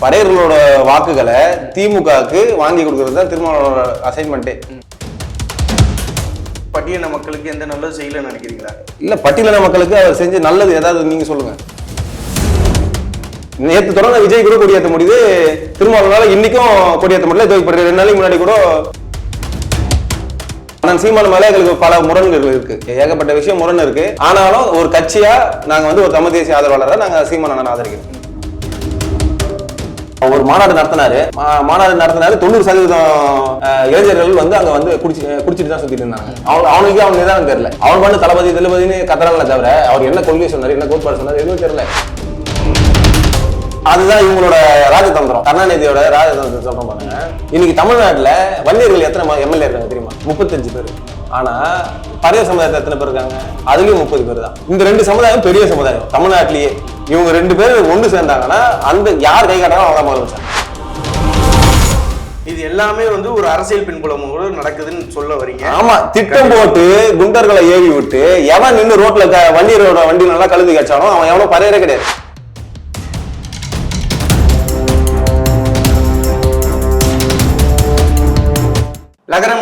படையர்களோட வாக்குகளை திமுகவுக்கு வாங்கி கொடுக்கறது தான் திருமாவளவனோட அசைன்மெண்ட்டே பட்டியலின மக்களுக்கு எந்த நல்லது செய்யலன்னு நினைக்கிறீங்களா? இல்ல பட்டியலின மக்களுக்கு அவர் செஞ்ச நல்லது ஏதாவது நீங்க சொல்லுங்க. நேற்று தொடர்ந்து விஜய் கூட கொடியேற்ற முடியுது. திருமாவளவனால இன்னைக்கும் கொடியேற்ற முடியல. இதோ இப்ப ரெண்டு நாளைக்கு முன்னாடி கூட அண்ணன் சீமான் மேல எங்களுக்கு பல முரண்கள் இருக்கு. ஏகப்பட்ட விஷயம் முரண் இருக்கு. ஆனாலும் ஒரு கட்சியா நாங்க வந்து ஒரு தமிழ் தேசிய ஆதரவாளரை நாங்க சீமான் ஆதரிக்கிறோம். ஒரு மாநாடு நடத்தினாரு. மாநாடு நடத்தினாரு. தொண்ணூறு சதவீதம் இளைஞர்கள் வந்து அங்க வந்து குடிச்சு குடிச்சிட்டு தான் சுத்திட்டு இருந்தாங்க. அவன் அவனுக்கு அவனுக்கு தான் தெரியல. அவன் பண்ண தளபதி தளபதினு கத்துறாங்களே தவிர அவர் என்ன கொள்கை சொன்னாரு என்ன கோட்பாடு சொன்னாரு எதுவும் தெரியல. அதுதான் இவங்களோட ராஜதந்திரம். கருணாநிதியோட ராஜதந்திரம் சொல்றோம் பாருங்க. இன்னைக்கு தமிழ்நாட்டுல வன்னியர்கள் எத்தனை எம்எல்ஏ இருக்காங்க தெரியுமா? முப்பத்தஞ்சு பேர். ஆனா பழைய சமுதாயத்துல எத்தனை பேர் இருக்காங்க? அதுலயும் முப்பது பேர் தான். இந்த ரெண்டு சமுதாயம் பெரிய சமுதாயம். தமிழ்நாட்டிலேயே. இவங்க ரெண்டு பேர் ஒன்று சேர்ந்தாங்கன்னா அந்த யார் கை காட்டாலும் அவங்க முதலமைச்சர். இது எல்லாமே வந்து ஒரு அரசியல் பின்புலமோடு நடக்குதுன்னு சொல்ல வரீங்க. ஆமா திட்டம் போட்டு குண்டர்களை ஏவி விட்டு எவன் நின்று ரோட்ல வண்டியரோட வண்டி நல்லா கழுதி கச்சானோ அவன் எவனோ பரையறே கிடையாது.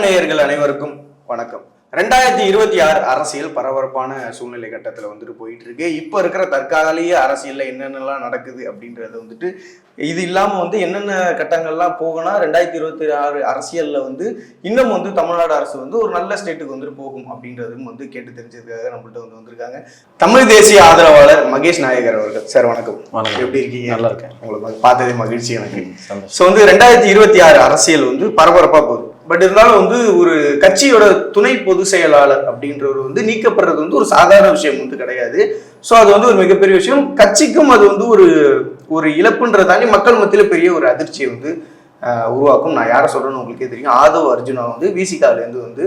நேயர்கள் அனைவருக்கும் வணக்கம். ரெண்டாயிரத்தி இருபத்தி ஆறு அரசியல் பரபரப்பான சூழ்நிலை கட்டத்தில் வந்துட்டு போயிட்டு இருக்கு இப்போ இருக்கிற தற்காலிக அரசியல்ல என்னென்னலாம் நடக்குது அப்படின்றத வந்துட்டு இது இல்லாமல் வந்து என்னென்ன கட்டங்கள்லாம் போகணும் ரெண்டாயிரத்தி இருபத்தி ஆறு அரசியல்ல வந்து இன்னும் வந்து தமிழ்நாடு அரசு வந்து ஒரு நல்ல ஸ்டேட்டுக்கு வந்துட்டு போகும் அப்படின்றதும் வந்து கேட்டு தெரிஞ்சதுக்காக நம்மள்ட்ட வந்து வந்திருக்காங்க. தமிழ் தேசிய ஆதரவாளர் மகேஷ் நாயகர் அவர்கள். சார் வணக்கம். வணக்கம். எப்படி இருக்கீங்க? நல்லா இருக்கேன். உங்களை பா- பார்த்ததே மகிழ்ச்சி எனக்கு. ஸோ வந்து ரெண்டாயிரத்தி இருபத்தி ஆறு அரசியல் வந்து பரபரப்பா போகுது. பட் இருந்தாலும் வந்து ஒரு கட்சியோட துணை பொதுச் செயலாளர் அப்படின்றவர் வந்து நீக்கப்படுறது வந்து ஒரு சாதாரண விஷயம் வந்து கிடையாது. ஸோ அது வந்து ஒரு மிகப்பெரிய விஷயம். கட்சிக்கும் அது வந்து ஒரு ஒரு இழப்புன்றதை தாண்டி மக்கள் மத்தியில் பெரிய ஒரு அதிர்ச்சியை வந்து உருவாக்கும். நான் யாரை சொல்கிறேன்னு உங்களுக்கே தெரியும். ஆதவ் அர்ஜுனா வந்து விசிகாலேருந்து வந்து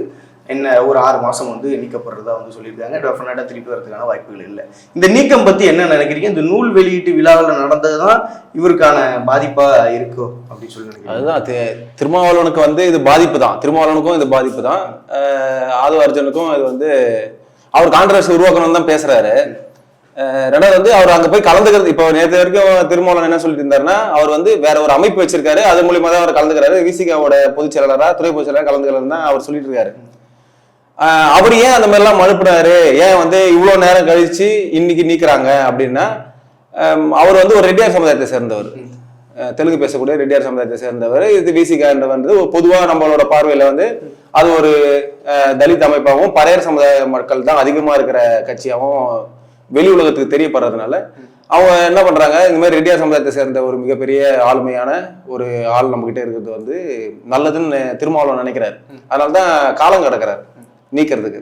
என்ன ஒரு ஆறு மாதம் வந்து நீக்கப்படுறதா வந்து சொல்லியிருக்காங்க. டெஃபினட்டாக திருப்பி வரதுக்கான வாய்ப்புகள் இல்லை. இந்த நீக்கம் பற்றி என்ன நினைக்கிறீங்க? இந்த நூல் வெளியீட்டு விழாவில் நடந்தது தான் இவருக்கான பாதிப்பாக இருக்கும் அப்படின்னு சொல்லி நினைக்கிறேன் அதுதான். திருமாவளவனுக்கு வந்து இது பாதிப்பு தான் திருமாவளவனுக்கும் இது பாதிப்பு தான் ஆதவ அர்ஜுனுக்கும் இது வந்து அவர் கான்ட்ரவர்சி உருவாக்கணும் தான் பேசுறாரு. ரெண்டாவது வந்து அவர் அங்க போய் கலந்துக்கிறது இப்போ நேற்று வரைக்கும் திருமாவளவன் என்ன சொல்லிட்டு இருந்தாருன்னா அவர் வந்து வேற ஒரு அமைப்பு வச்சிருக்காரு. அது மூலியமா தான் அவர் கலந்துக்கிறாரு. விசிகாவோட பொதுச் செயலாளராக துறை பொதுச் செயலாளரா கலந்துக்கிறாருன்னு தான் அவர் சொல்லிட்டு இருக்காரு. அவர் ஏன் அந்த மாதிரிலாம் மறுப்புறாரு ஏன் வந்து இவ்வளோ நேரம் கழிச்சு இன்னைக்கு நீக்கிறாங்க அப்படின்னா அவர் வந்து ஒரு ரெட்டியார் சமுதாயத்தை சேர்ந்தவர். தெலுங்கு பேசக்கூடிய ரெட்டியார் சமுதாயத்தை சேர்ந்தவர். இது விசிகான்ற வந்து பொதுவாக நம்மளோட பார்வையில் வந்து அது ஒரு தலித் அமைப்பாகவும் பறையர் சமுதாய மக்கள் தான் அதிகமாக இருக்கிற கட்சியாகவும் வெளி உலகத்துக்கு தெரியப்படுறதுனால அவங்க என்ன பண்ணுறாங்க இந்த மாதிரி ரெட்டியார் சமுதாயத்தை சேர்ந்த ஒரு மிகப்பெரிய ஆளுமையான ஒரு ஆள் நம்ம இருக்கிறது வந்து நல்லதுன்னு திருமாவளவன் நினைக்கிறாரு. அதனால தான் காலம் கிடக்கிறார். நீக்கிறதுக்கு.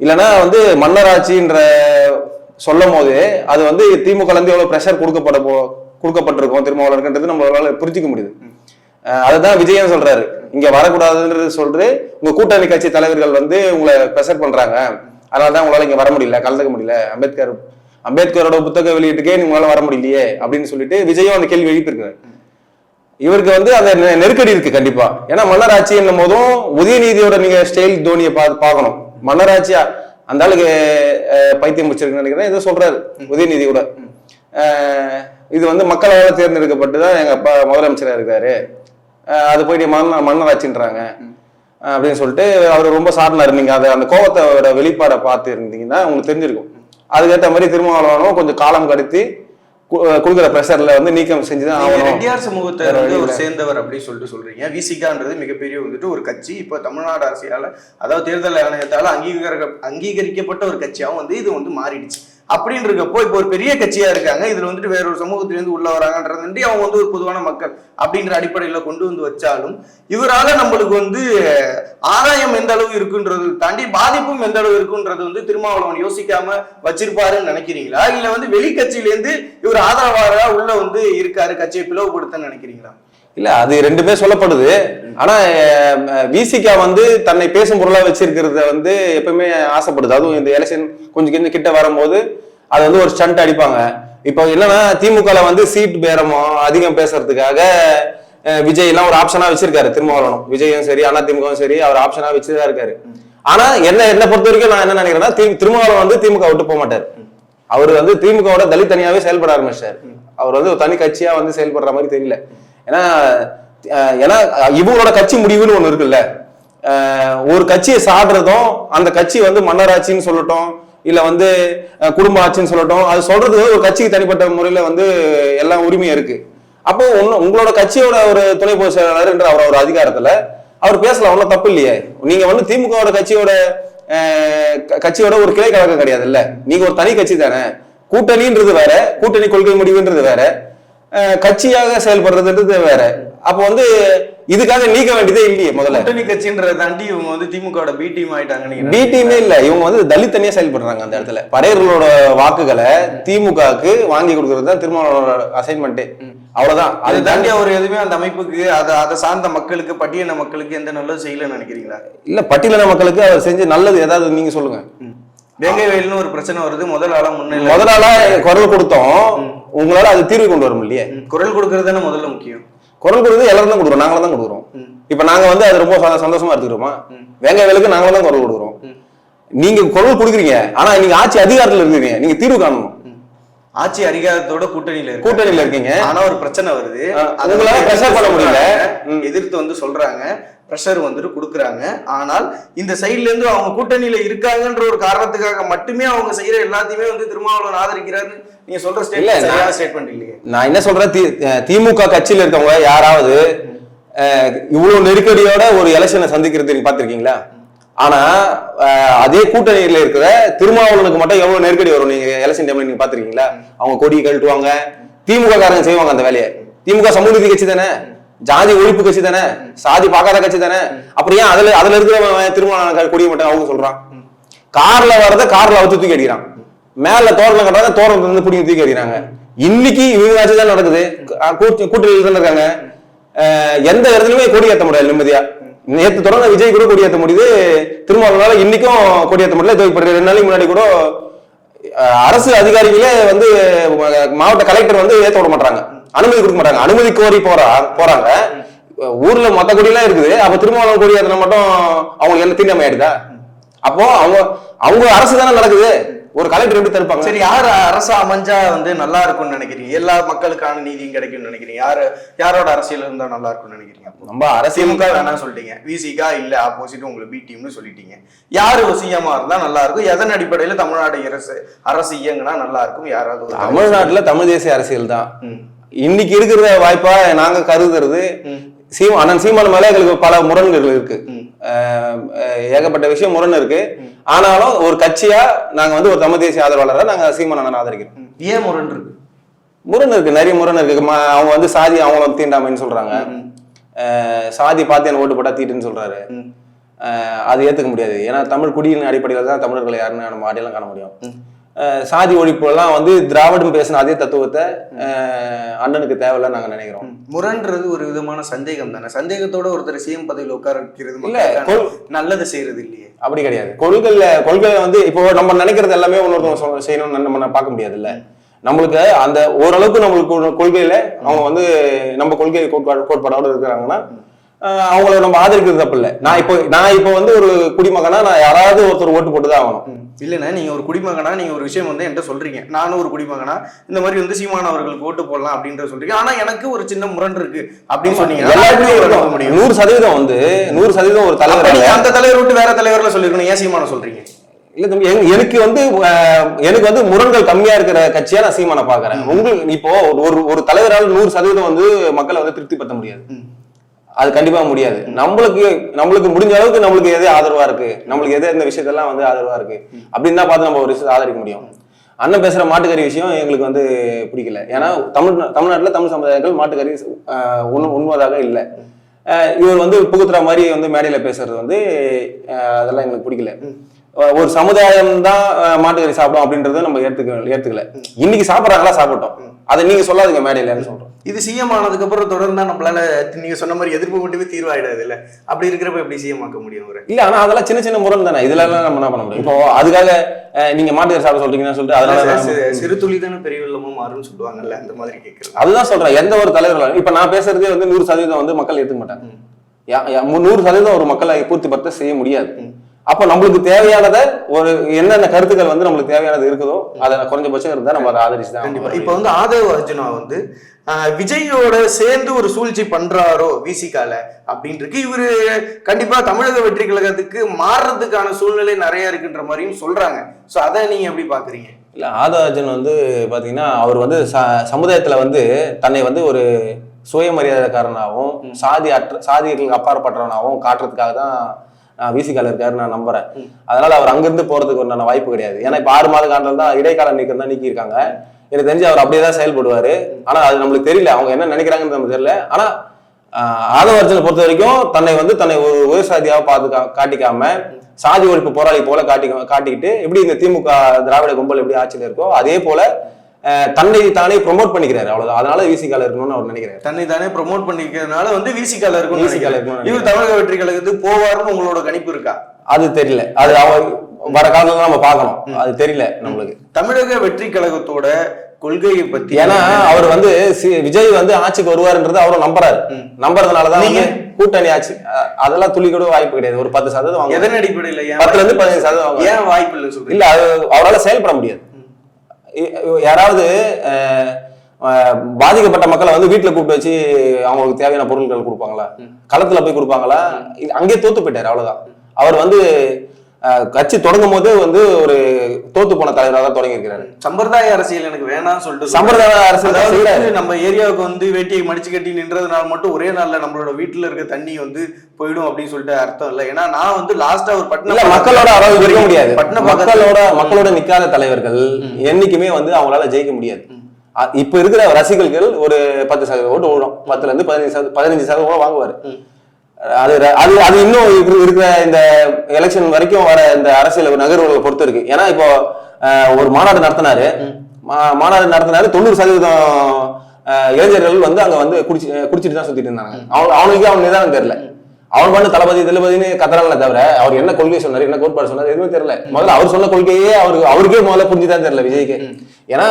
இல்லைன்னா வந்து மன்னராட்சின்ற சொல்லும் போது அது வந்து திமுக எவ்வளோ ப்ரெஷர் கொடுக்கப்பட போ கொடுக்கப்பட்டிருக்கோம் திருமாவளவனுக்குன்றது நம்மளால புரிஞ்சிக்க முடியுது. அதுதான் விஜயன் சொல்றாரு. இங்க வரக்கூடாதுன்றது சொல்றது உங்க கூட்டணி கட்சி தலைவர்கள் வந்து உங்களை ப்ரெஷர் பண்றாங்க. அதனாலதான் உங்களால இங்க வர முடியல கலந்துக்க முடியல. அம்பேத்கர் அம்பேத்கரோட புத்தக வெளியீட்டுக்கே உங்களால வர முடியலையே அப்படின்னு சொல்லிட்டு விஜயும் அந்த கேள்வி எழுப்பியிருக்காரு. இவருக்கு வந்து அந்த நெ- நெருக்கடி இருக்கு கண்டிப்பா. ஏன்னா மன்னராட்சி என்னும் போதும் உதயநீதியோட நீங்க ஸ்டைல் தோனியை பா பார்க்கணும். மன்னராட்சியா அந்த ஆளுக்கு பைத்தியம் முடிச்சிருக்குன்னு நினைக்கிறேன். இதை சொல்றாரு உதயநிதி கூட. இது வந்து மக்களால் தேர்ந்தெடுக்கப்பட்டு தான் எங்க அப்பா முதலமைச்சராக இருக்கிறாரு அது போயிட்டு மன்ன மன்னராட்சின்றாங்க. அப்படின்னு சொல்லிட்டு அவர் ரொம்ப சாப்பிட்னார் நீங்க அதை அந்த கோபத்தோட வெளிப்பாடை பார்த்து இருந்தீங்கன்னா உங்களுக்கு தெரிஞ்சிருக்கும். அதுக்கேற்ற மாதிரி திருமாவளவனும் கொஞ்சம் காலம் கடத்தி கொடுக்குற ப்ரெஷர்ல வந்து நீக்கம் செஞ்சுதான் நீங்க ஆகணும். ரெட்டியார் சமூகத்தை வந்து ஒரு. சேர்ந்தவர் அப்படி சொல்லிட்டு சொல்றீங்க. விசிகான்றது மிகப்பெரிய வந்துட்டு ஒரு கட்சி. இப்போ தமிழ்நாடு அரசியலால அதாவது தேர்தல் ஆணையத்தால அங்கீகர அங்கீகரிக்கப்பட்ட ஒரு கட்சியாகவும் வந்து இது வந்து மாறிடுச்சு. அப்படின்னு இருக்கப்போ இப்போ ஒரு பெரிய கட்சியா இருக்காங்க. இதுல வந்துட்டு வேற ஒரு சமூகத்திலிருந்து உள்ள வராங்கன்றது அவங்க வந்து ஒரு பொதுவான மக்கள் அப்படின்ற அடிப்படையில கொண்டு வந்து வச்சாலும் இவரால நம்மளுக்கு வந்து ஆதாயம் எந்த அளவு இருக்குன்றது தாண்டி பாதிப்பும் எந்த அளவு இருக்குன்றது வந்து திருமாவளவன் யோசிக்காம வச்சிருப்பாருன்னு நினைக்கிறீங்களா? இல்ல வந்து வெளி கட்சியிலேருந்து இவர் ஆதரவாளராக உள்ள வந்து இருக்காரு கட்சியை பிளவுபடுத்த நினைக்கிறீங்களா? இல்ல அது ரெண்டுமே சொல்லப்படுது. ஆனா விசிகா வந்து தன்னை பேசும் பொருளா வச்சிருக்கிறத வந்து எப்பவுமே ஆசைப்படுது. அதுவும் இந்த எலெக்ஷன் கொஞ்சம் கொஞ்சம் கிட்ட வரும்போது அது வந்து ஒரு ஸ்டண்ட் அடிப்பாங்க. இப்போ என்னன்னா திமுகல வந்து சீட் பேரமோ அதிகம் பேசுறதுக்காக விஜய் எல்லாம் ஒரு ஆப்ஷனா வச்சிருக்காரு. திருமாவளவனும் விஜயும் சரி அண்ணா திமுகவும் சரி அவர் ஆப்ஷனா வச்சுதான் இருக்காரு. ஆனா என்ன என்ன பொறுத்த வரைக்கும் நான் என்ன நினைக்கிறேன்னா தி- திருமாவளவன் வந்து திமுக விட்டு போக மாட்டார். அவர் வந்து திமுகவோட தலித் தனியாவே செயல்பட ஆரம்பிச்சார். அவர் வந்து ஒரு தனி கட்சியா வந்து செயல்படுற மாதிரி தெரியல. ஏன்னா ஏன்னா இவங்களோட கட்சி முடிவுன்னு ஒன்று இருக்குல்ல. ஒரு கட்சியை சாடுறதும் அந்த கட்சி வந்து மன்னராட்சின்னு சொல்லட்டும் இல்லை வந்து குடும்ப ஆட்சின்னு சொல்லட்டும் அது சொல்றது ஒரு கட்சிக்கு தனிப்பட்ட முறையில் வந்து எல்லா உரிமையும் இருக்கு. அப்போ ஒன்று உங்களோட கட்சியோட ஒரு துணை பொதுச் செயலாளர் என்ற அவர் ஒரு அதிகாரத்தில் அவர் பேசலாம் ஒன்றும் தப்பு இல்லையே. நீங்க வந்து திமுகவோட கட்சியோட க- கட்சியோட ஒரு கிளை கழகம் கிடையாது இல்ல நீங்க ஒரு தனி கட்சி தானே. கூட்டணின்றது வேற கூட்டணி கொள்கை முடிவுன்றது வேற. கட்சியாக செயல்படுறதுன்றது வேற. அப்போ வந்து இதுக்காக நீக்க வேண்டியதே இல்லையே முதல்ல. கூட்டணி கட்சின்றதை தாண்டி இவங்க வந்து திமுகவோட பி டீம் ஆயிட்டாங்க பி டீமே இல்ல. இவங்க வந்து தலித் தனியா செயல்படுறாங்க அந்த இடத்துல. பறையர்களோட வாக்குகளை திமுகவுக்கு வாங்கி கொடுக்கறது தான் திருமாவளவோட அசைன்மெண்ட் அவ்வளவுதான். அதை அது தாண்டி அவர் எதுவுமே அந்த அமைப்புக்கு அதை அதை சார்ந்த மக்களுக்கு பட்டியலின மக்களுக்கு எந்த நல்லதும் செய்யலன்னு நினைக்கிறீங்களா? இல்ல பட்டியலின மக்களுக்கு அவர் செஞ்ச நல்லது ஏதாவது நீங்க சொல்லுங்க. வேங்கை வயல்னு ஒரு பிரச்சனை வருது. முதல் ஆளா முன்னிலை முதலாளா குரல் கொடுத்தோம். உங்களால அது தீர்வு கொண்டு வர முடியலையே. ம், குரல் கொடுக்கறது தானே முதல்ல முக்கியம். குரல் கொடுக்குறது எல்லாரும் தான் கொடுக்குறோம். நாங்களும் தான் கொடுக்குறோம். இப்ப நாங்க வந்து அது ரொம்ப சந்தோ- சந்தோஷமா எடுத்துக்கிறோமா? வேங்க வேலுக்கு நாங்களும் தான் குரல் கொடுக்குறோம். நீங்க குரல் கொடுக்குறீங்க. ஆனா நீங்க ஆட்சி அதிகாரத்துல இருக்கீங்க. நீங்க தீர்வு காணணும். ஆட்சி அதிகாரத்தோட கூட்டணியில கூட்டணியில இருக்கீங்க. ஆனா ஒரு பிரச்சனை வருது. ஆ, அதை உங்களால வந்து pressure பண்ண முடியல. எதிர்த்து வந்து சொல்றாங்க. பிரஷர் வந்துட்டு கொடுக்குறாங்க. ஆனால் இந்த சைடுல இருந்து அவங்க கூட்டணியில இருக்காங்கன்ற ஒரு காரணத்துக்காக மட்டுமே அவங்க செய்யற எல்லாத்தையுமே வந்து திருமாவளவன் ஆதரிக்கிறாருன்னு நீங்க சொல்ற இல்ல, ஸ்டேட்மெண்ட் நான்- சரியான ஸ்டேட்மெண்ட் இல்லையே. நான் என்ன சொல்றேன்? தி- திமுக கட்சியில இருக்கவங்க யாராவது அஹ், இவ்வளவு நெருக்கடியோட ஒரு எலெக்ஷனை சந்திக்கிறது நீங்க பாத்திருக்கீங்களா ஆனா அஹ், அதே கூட்டணியில இருக்கிற திருமாவளவனுக்கு மட்டும் எவ்வளவு நெருக்கடி வரும் நீங்க எலெக்ஷன் டைம்ல நீங்க பாத்திருக்கீங்களா அவங்க கொடி கழட்டுவாங்க திமுக காரங்க செய்வாங்க அந்த வேலையை. திமுக சமூக நீதி கட்சி தானே? ஜாதி ஒழிப்பு கட்சி தானே? சாதி பார்க்காத கட்சி தானே? அப்புறம் ஏன் அதுல அதுல இருக்கிறவன் திருமாவளவன் கொடியை மட்டும் அவங்க சொல்றான் கார்ல வரத கார்ல வச்சு தூக்கி அடிக்கிறான் மேல தோரணம் கட்டுறாங்க தோரணத்துல இருந்து பிடிங்கி தூக்கி அடிக்கிறாங்க. இன்னைக்கு இவங்க ஆட்சி தான் நடக்குது. கூட்டணியில் தான் இருக்காங்க எந்த இடத்துலயுமே கொடி ஏத்த முடியாது நிம்மதியா. நேத்து தொடர்ந்து விஜய் கூட கொடி ஏத்த முடியுது. திருமாவளவனால இன்னைக்கும் கொடி ஏத்த முடியல. இதோ இப்ப ரெண்டு நாளைக்கு முன்னாடி கூட அரசு அதிகாரிகளே வந்து மாவட்ட கலெக்டர் வந்து ஏத்த விட மாட்டாங்க அனுமதி கொடுக்க மாட்டாங்க. அனுமதி கோரி போறா போறாங்க. ஊர்ல மொத்த கொடியெல்லாம் இருக்குது. அப்ப திருமாவளவன் கொடி ஏத்தனா மட்டும் அவங்களுக்கு என்ன தீண்டாமை ஆயிடுதா? அப்போ அவங்க அவங்க அரசு தானே நடக்குது. ஒரு கலெக்டர் எப்படி தடுப்பாங்க? சரி யார் அரசு அமைஞ்சா வந்து நல்லா இருக்கும்னு நினைக்கிறீங்க? எல்லா மக்களுக்கான நீதியும் கிடைக்கும்னு நினைக்கிறீங்க? யாரு யாரோட அரசியல் இருந்தா நல்லா இருக்கும்னு நினைக்கிறீங்க அப்போ? நம்ம அரசியல் திமுக வேணாம் சொல்லிட்டீங்க. விசிகா இல்ல ஆப்போசிட் உங்களுக்கு பி டீம்னு சொல்லிட்டீங்க. யாரு சிஎம்மா இருந்தா நல்லா இருக்கும்? எதன் அடிப்படையில தமிழ்நாடு அரசு அரசு இயங்குனா நல்லா இருக்கும்? யாராவது தமிழ்நாட்டுல தமிழ் தேசிய அரசியல் தான். இன்னைக்கு இருக்கிற வாய்ப்பா நாங்க கருதுறது சீமா அண்ணன் சீமான் மேல எங்களுக்கு பல முரண்கள் இருக்கு. ஏகப்பட்ட விஷயம் முரண் இருக்கு. ஆனாலும் ஒரு கட்சியா நாங்க வந்து ஒரு தமிழ் தேசிய ஆதரவாளரா நாங்க சீமான் அண்ணன் ஆதரிக்கிறோம். ஏன் முரண் இருக்கு? முரண் இருக்கு நிறைய முரண் இருக்கு. அவங்க வந்து சாதி அவங்கள தீண்டாமைன்னு சொல்றாங்க. சாதி பார்த்து என்ன ஓட்டு போட்டா தீட்டுன்னு சொல்றாரு. அது ஏத்துக்க முடியாது. ஏன்னா தமிழ் குடியின் அடிப்படையில் தான் தமிழர்களை யாருன்னு நம்ம அடையாளம் காண முடியும். சாதி ஒழிப்பு எல்லாம் வந்து திராவிடம் பேசின அதே தத்துவத்தை அண்ணனுக்கு தேவையில்லை நாங்க நினைக்கிறோம். முரண்றது ஒரு விதமான சந்தேகம் தானே? சந்தேகத்தோட ஒருத்தர் சிஎம் பதவியில் உட்கார வைக்கிறது இல்ல, நல்லது செய்யறது இல்லையே. அப்படி கிடையாது. கொள்கையில கொள்கையில வந்து இப்போ நம்ம நினைக்கிறது எல்லாமே இன்னொருத்தவங்க சொ- செய்யணும்னு நம்ம பார்க்க முடியாது இல்ல நம்மளுக்கு அந்த ஓரளவுக்கு நம்மளுக்கு கொள்கையில அவங்க வந்து நம்ம கொள்கை கோட்பாடு கோட்பாடோட இருக்கிறாங்கன்னா அவங்கள நம்ம ஆதரிக்கிறது தப்பு இல்லை. நான் இப்போ நான் இப்போ வந்து ஒரு குடிமகனா நான் யாராவது ஒருத்தர் ஓட்டு போட்டு தான் ஆகணும் இல்லைண்ணா நீங்க ஒரு குடிமகனா நீங்க ஒரு விஷயம் வந்து என்கிட்ட சொல்றீங்க. நானும் ஒரு குடிமகனா இந்த மாதிரி வந்து சீமான் அவர்களுக்கு ஓட்டு போடலாம் அப்படின்ற சொல்றீங்க. ஆனா எனக்கு ஒரு சின்ன முரண் இருக்கு அப்படின்னு. நடக்க முடியும் நூறு சதவீதம் வந்து நூறு சதவீதம் ஒரு தலைவர் அந்த தலைவர் விட்டு வேற தலைவர்ல சொல்லிருக்கணும். ஏன் சீமான சொல்றீங்க? இல்ல தம்பி எனக்கு வந்து எனக்கு வந்து முரண்கள் கம்மியா இருக்கிற கட்சியா நான் சீமானை பாக்குறேன். உங்களுக்கு இப்போ ஒரு ஒரு தலைவரால் நூறு சதவீதம் வந்து மக்களை வந்து திருப்திப்படுத்த முடியாது. அது கண்டிப்பா முடியாது. நம்மளுக்கு நம்மளுக்கு முடிஞ்ச அளவுக்கு நம்மளுக்கு எது ஆதரவா இருக்கு? நம்மளுக்கு எது இந்த விஷயத்தெல்லாம் வந்து ஆதரவா இருக்கு? அப்படின்னு தான் பார்த்து நம்ம ஒரு விஷயத்தை ஆதரிக்க முடியும். அண்ணன் பேசுற மாட்டுக்கறி விஷயம் எங்களுக்கு வந்து பிடிக்கல. ஏன்னா தமிழ் தமிழ்நாட்டில் தமிழ் சமுதாயங்கள் மாட்டுக்கறி ஒன்று உண் இல்லை. இவர் வந்து புகுத்துற மாதிரி வந்து மேடையில் பேசுறது வந்து அதெல்லாம் எங்களுக்கு பிடிக்கல. ஒரு சமுதாயம் தான் மாட்டுக்கறி சாப்பிடும் அப்படின்றத நம்ம ஏத்துக்க ஏத்துக்கல. இன்னைக்கு சாப்பிட்றாங்களா சாப்பிட்டோம். அதை நீங்க சொல்லாதீங்க மேடையிலன்னு சொல்றோம். இது சிஎம் ஆனதுக்கு அப்புறம் தொடர்ந்தா நம்மளால நீங்க சொன்ன மாதிரி எதிர்ப்பு மட்டுமே தீர்வாயிடாது இல்ல? அப்படி இருக்கிறப்ப எப்படி சிஎம் ஆக்க முடியும் இல்ல ஆனா அதெல்லாம் சின்ன சின்ன முரண் தானே. இதுல எல்லாம் நம்ம என்ன பண்ண முடியும்? இப்போ அதுக்காக நீங்க மாட்டுக்கறி சாப்பிட சொல்றீங்கன்னு சொல்லிட்டு அதனால சிறு துளி தானே பெரிய வெள்ளமா மாறும்னு சொல்லுவாங்கல்ல அந்த மாதிரி கேட்கறது அதுதான் சொல்றேன். எந்த ஒரு தலைவர்களும் இப்ப நான் பேசுறதே வந்து நூறு சதவீதம் வந்து மக்கள் ஏத்துக்க மாட்டாங்க. நூறு சதவீதம் ஒரு மக்களை பூர்த்தி படுத்த செய்ய முடியாது. அப்ப நம்மளுக்கு தேவையானதை ஒரு என்னென்ன கருத்துக்கள் வந்து நம்மளுக்கு தேவையானது இருக்குதோ அதை குறைஞ்சபட்சம் இருந்தா நம்ம ஆதரிச்சு தான் கண்டிப்பா. இப்ப வந்து ஆதவ் அர்ஜுனா வந்து விஜயோட சேர்ந்து ஒரு சூழ்ச்சி பண்றாரோ விசிகால அப்படின்னு இருக்கு இவரு கண்டிப்பா தமிழக வெற்றி கழகத்துக்கு மாறுறதுக்கான சூழ்நிலை நிறைய இருக்குன்ற மாதிரியும் சொல்றாங்க. சோ அதை நீங்க எப்படி பாக்குறீங்க? இல்ல ஆதவர்ஜன் வந்து பாத்தீங்கன்னா அவர் வந்து ச- சமுதாயத்துல வந்து தன்னை வந்து ஒரு சுயமரியாதைக்காரனாகவும் சாதி அற்ற சாதிகளுக்கு அப்பாற்பட்டவனாகவும் காட்டுறதுக்காக தான் விசிகால இருக்காரு நான் நம்புறேன். அதனால அவர் அங்கிருந்து போறதுக்கு உண்டான வாய்ப்பு கிடையாது. ஏன்னா இப்ப ஆறு மாத காலம் தான் இடைக்கால நீக்கம் தான் நீக்கியிருக்காங்க. எனக்கு தெரிஞ்சு அவர் அப்படியே தான் செயல்படுவாரு. ஆனா அது நம்மளுக்கு தெரியல. அவங்க என்ன நினைக்கிறாங்கன்னு நமக்கு தெரியல. ஆனா ஆதவர்ஜனை பொறுத்த வரைக்கும் தன்னை வந்து தன்னை ஒரு உயர் சாதியாக பார்த்து கா- காட்டிக்காம சாதி ஒழிப்பு போராளி போல காட்டி காட்டிக்கிட்டு எப்படி இந்த திமுக திராவிட கும்பல் எப்படி ஆட்சியில் இருக்கோ அதே போல தன்னை தானே ப்ரொமோட் பண்ணிக்கிறாரு. அவ்வளவுதான். அதனால விசிகால இருக்கணும்னு அவர் நினைக்கிறாரு. தன்னை தானே ப்ரோமோட் பண்ணிக்கிறதுனால வந்து விசிகால இருக்கும் VCK ல இருக்கும்னு இவர் தமிழக வெற்றி கழகத்துக்கு போவாருன்னு உங்களோட கணிப்பு இருக்கா? அது தெரியல. அது அவர் வர காலத்துல நம்ம பார்க்கணும். அது தெரியல நம்மளுக்கு. தமிழக வெற்றி கழகத்தோட கொள்கையை பத்தி ஏன்னா அவர் வந்து விஜய் வந்து ஆட்சிக்கு வருவாருன்றது அவரும் நம்புறாரு. நம்புறதுனாலதான் நீங்க? கூட்டணி ஆட்சி அதெல்லாம் துளி கூட வாய்ப்பு கிடையாது. ஒரு பத்து சதவீதம் எதன் அடிப்படையில? பத்துல இருந்து பதினஞ்சு சதவீதம். ஏன் வாய்ப்பு இல்லை இல்ல அது அவரால் செயல்பட முடியாது. யாராவது பாதிக்கப்பட்ட மக்களை வந்து வீட்டுல கூப்பிட்டு வச்சு அவங்களுக்கு தேவையான பொருட்கள் கொடுப்பாங்களா? களத்துல போய் கொடுப்பாங்களா? அங்கேயே தோத்து போயிட்டாரு அவ்வளவுதான். அவர் வந்து கட்சி தொடங்கும் போது வந்து ஒரு தோத்து போன தலைவராக தான் தொடங்கி இருக்கிறாரு சம்பிரதாய அரசியல் எனக்கு வேணாம்னு சொல்லிட்டு சம்பிரதாய அரசியல் நம்ம ஏரியாவுக்கு வந்து வேட்டியை மடிச்சு கட்டி நின்றதுனால மட்டும் ஒரே நாள்ல நம்மளோட வீட்டுல இருக்க தண்ணி வந்து போயிடும் அப்படின்னு சொல்லிட்டு அர்த்தம் இல்ல. ஏன்னா நான் வந்து லாஸ்டா ஒரு இல்ல பட்டினம் மக்களோட அளவு இருக்க முடியாது. பட்டினம் மக்களோட மக்களோட நிக்காத தலைவர்கள் என்னைக்குமே வந்து அவங்களால ஜெயிக்க முடியாது. இப்ப இருக்கிற ரசிகர்கள் ஒரு பத்து சதவீதம் ஓட்டு விழும் பத்துல இருந்து பதினஞ்சு சதவீதம் பதினஞ்சு சதவீதம் கூட வாங்குவாரு. அது அது அது இன்னும் இருக்கிற- இருக்கிற இந்த எலெக்ஷன் வரைக்கும் வர இந்த அரசியல் நகர்வுகளை பொறுத்து இருக்கு. ஏன்னா இப்போ ஒரு மாநாடு நடத்தினாரு. மாநாடு நடத்தினாரு. தொண்ணூறு சதவீதம் இளைஞர்கள் வந்து அங்க வந்து குடிச்சு குடிச்சிட்டு தான் சுத்திட்டு இருந்தாங்க. அவன் அவனுக்கு அவன் நிதானம் தெரியல. அவன் பண்ண தளபதி தளபதினு கத்துறாங்களே தவிர அவர் என்ன கொள்கை சொன்னாரு என்ன கோட்பாடு சொன்னாரு எதுவுமே தெரியல. முதல்ல அவர் சொன்ன கொள்கையே அவருக்கு அவருக்கே முதல்ல புரிஞ்சுதான் தெரியல விஜய்க்கு. ஏன்னா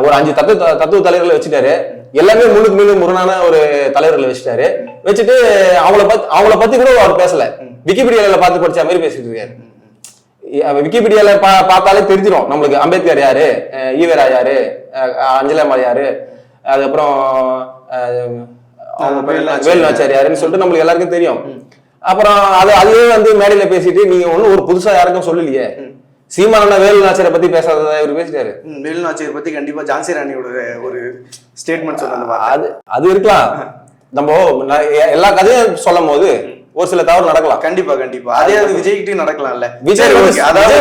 ஒரு அஞ்சு தத்துவ தத்துவ தலைவர்களை வச்சுட்டாரு. எல்லாமே முன்னுக்கு முன்னு முரணான ஒரு தலைவர்களை வச்சுட்டாரு. வச்சுட்டு அவங்கள பத்தி அவங்கள பத்தி கூட அவர் பேசல. விக்கிபீடியால பார்த்து படிச்ச மாதிரி பேசிட்டு இருக்காரு. விக்கிபீடியால பா பார்த்தாலே தெரிஞ்சிடும் நம்மளுக்கு அம்பேத்கர் யாரு? ஈவேரா யாரு? அஹ் அஞ்சலம்மாள் யாரு? அதுக்கப்புறம்? வேலு நாச்சியார் யாருன்னு சொல்லிட்டு நம்மளுக்கு எல்லாருக்கும் தெரியும். அப்புறம் அது அதுவே வந்து மேடையில பேசிட்டு நீங்க ஒண்ணும் ஒரு புதுசா யாருக்கும் சொல்லலையே. சீமானண்ணா வேலு நாச்சியாரை பத்தி பேசாததா இவர் பேசிட்டாரு. வேலுநாச்சியர் பத்தி கண்டிப்பா ஜான்சி ராணியோட ஒரு ஸ்டேட்மெண்ட் பார்த்தேன். அது அது இருக்கலாம். நம்ம எல்லா கதையும் சொல்லும் போது ஒரு சில தவறு நடக்கலாம். கண்டிப்பா கண்டிப்பா. அதே அது விஜய்கிட்டயும் நடக்கலாம்ல. விஜய். அதாவது